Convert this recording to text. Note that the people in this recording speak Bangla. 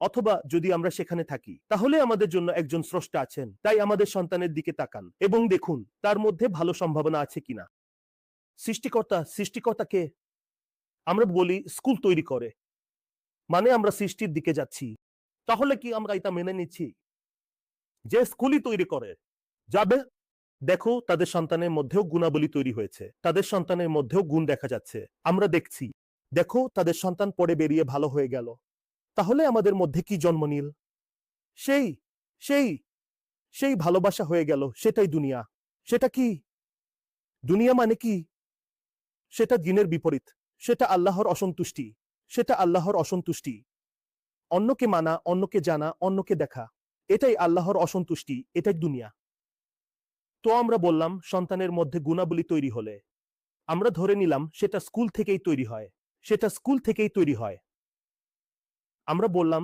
অথবা যদি আমরা সেখানে থাকি, তাহলে আমাদের জন্য একজন স্রষ্টা আছেন। তাই আমাদের সন্তানের দিকে তাকান এবং দেখুন, তার মধ্যে ভালো সম্ভাবনা আছে কিনা। সৃষ্টিকর্তা, সৃষ্টিকর্তাকে আমরা বলি স্কুল তৈরি করে। মানে আমরা সৃষ্টির দিকে যাচ্ছি। তাহলে কি আমরা এটা মেনে নিচ্ছি? যে স্কুলই তৈরি করে, যাবে, দেখো তাদের সন্তানের মধ্যেও গুণাবলী তৈরি হয়েছে। তাদের সন্তানের মধ্যেও গুণ দেখা যাচ্ছে। আমরা দেখছি, দেখো তাদের সন্তান পড়ে বেরিয়ে ভালো হয়ে গেল। তাহলে আমাদের মধ্যে কি জন্ম নিল? সেই সেই সেই ভালোবাসা হয়ে গেল, সেটাই দুনিয়া। সেটা কি? দুনিয়া মানে কি? সেটা দিনের বিপরীত। সেটা আল্লাহর অসন্তুষ্টি। সেটা আল্লাহর অসন্তুষ্টি। অন্যকে মানা, অন্যকে জানা, অন্যকে দেখা। এটাই আল্লাহর অসন্তুষ্টি, এটাই দুনিয়া। তো আমরা বললাম, সন্তানের মধ্যে গুণাবলী তৈরি হলে। আমরা ধরে নিলাম, সেটা স্কুল থেকেই তৈরি হয়। সেটা স্কুল থেকেই তৈরি হয়। আমরা বললাম